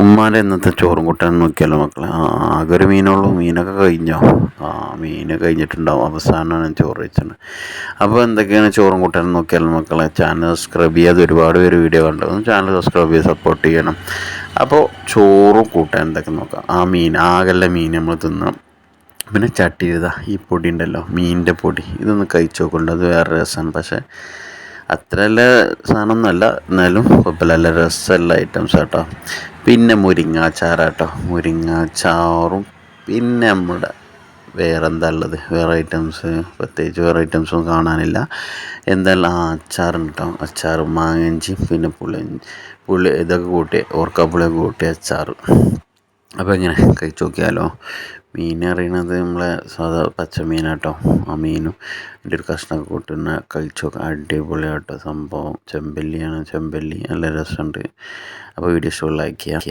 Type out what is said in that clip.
ഉമ്മാന്റെ ഇന്നത്തെ ചോറും കൂട്ടാൻ നോക്കിയാലോ മക്കളെ? ആ ആകെ മീനുള്ളൂ. മീനൊക്കെ കഴിഞ്ഞോ? ആ മീന് കഴിഞ്ഞിട്ടുണ്ടാവും. അവസാനമാണ് ചോറ് വെച്ചത് അപ്പോൾ എന്തൊക്കെയാണ് ചോറും കൂട്ടാൻ നോക്കിയാലോ മക്കളെ? ചാനൽ സബ്സ്ക്രൈബ് ചെയ്യാതെ ഒരുപാട് പേര് വീഡിയോ കണ്ടു. ചാനൽ സബ്സ്ക്രൈബ് ചെയ്ത് സപ്പോർട്ട് ചെയ്യണം. അപ്പോൾ ചോറും കൂട്ടാൻ എന്തൊക്കെ നോക്കാം? ആ മീൻ ആകല്ല മീൻ നമ്മൾ തിന്നണം. പിന്നെ ചട്ടി ഇതാ ഈ പൊടി ഉണ്ടല്ലോ മീനിന്റെ പൊടി. ഇതൊന്ന് കഴിച്ചു നോക്കുന്നുണ്ട് അത് വേറെ രസമാണ് പക്ഷേ അത്ര നല്ല സാധനമൊന്നുമല്ല. എന്നാലും കുഴപ്പമില്ല. നല്ല രസമുള്ള ഐറ്റംസ് കേട്ടോ പിന്നെ മുരിങ്ങാച്ചാറാട്ടോ മുരിങ്ങാച്ചാറും പിന്നെ നമ്മുടെ വേറെ എന്താ ഉള്ളത്? വേറെ ഐറ്റംസ് പ്രത്യേകിച്ച് വേറെ ഐറ്റംസൊന്നും കാണാനില്ല. എന്തായാലും ആ അച്ചാറുണ്ട് കേട്ടോ. അച്ചാർ മാങ്ങഞ്ചി പിന്നെ പുളി പുളി ഇതൊക്കെ കൂട്ടി ഓർക്കാപ്പുളിയൊക്കെ കൂട്ടി അച്ചാർ അപ്പോൾ ഇങ്ങനെ കഴിച്ച് നോക്കിയാലോ? മീൻ അറിയണത് നമ്മളെ സാധാ പച്ചമീനാട്ടോ. ആ മീനും എന്റെ ഒരു കഷ്ണമൊക്കെ കൂട്ടുന്ന കഴിച്ച് നോക്കാം. അടിപൊളിയാട്ടോ സംഭവം. ചെമ്പല്ലിയാണ്. ചെമ്പല്ലി നല്ല രസമുണ്ട്. അപ്പോൾ വീഡിയോ ഇഷ്ടമുള്ള ലൈക്ക് ചെയ്യാം.